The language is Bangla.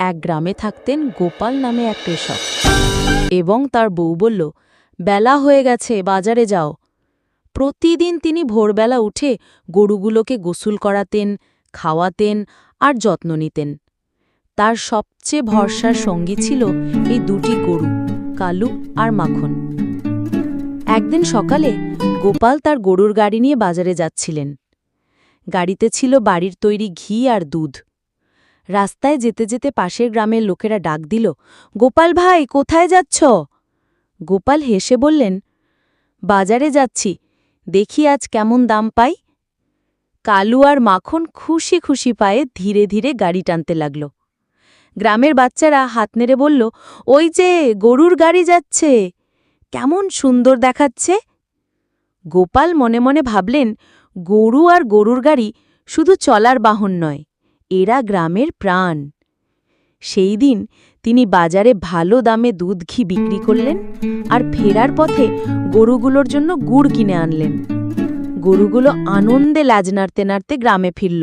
এক গ্রামে থাকতেন গোপাল নামে এক কৃষক। এবং তার বউ বলল, বেলা হয়ে গেছে, বাজারে যাও। প্রতিদিন তিনি ভোরবেলা উঠে গরুগুলোকে গোসল করাতেন, খাওয়াতেন আর যত্ন নিতেন। তার সবচেয়ে ভরসার সঙ্গী ছিল এই দুটি গরু, কালু আর মাখন। একদিন সকালে গোপাল তার গরুর গাড়ি নিয়ে বাজারে যাচ্ছিলেন। গাড়িতে ছিল বাড়ির তৈরি ঘি আর দুধ। রাস্তায় যেতে যেতে পাশের গ্রামের লোকেরা ডাক দিল, গোপাল ভাই, কোথায় যাচ্ছ? গোপাল হেসে বললেন, বাজারে যাচ্ছি, দেখি আজ কেমন দাম পাই? কালু আর মাখন খুশি খুশি পায়ে ধীরে ধীরে গাড়ি টানতে লাগল। গ্রামের বাচ্চারা হাত নেড়ে বলল, ওই যে, গরুর গাড়ি যাচ্ছে, কেমন সুন্দর দেখাচ্ছে? গোপাল মনে মনে ভাবলেন, গরু আর গরুর গাড়ি শুধু চলার বাহন নয় এরা গ্রামের প্রাণ। সেই দিন তিনি বাজারে ভালো দামে দুধ ঘি বিক্রি করলেন আর ফেরার পথে গরুগুলোর জন্য গুড় কিনে আনলেন। গরুগুলো আনন্দে লাজ নাড়তে নাড়তে গ্রামে ফিরল।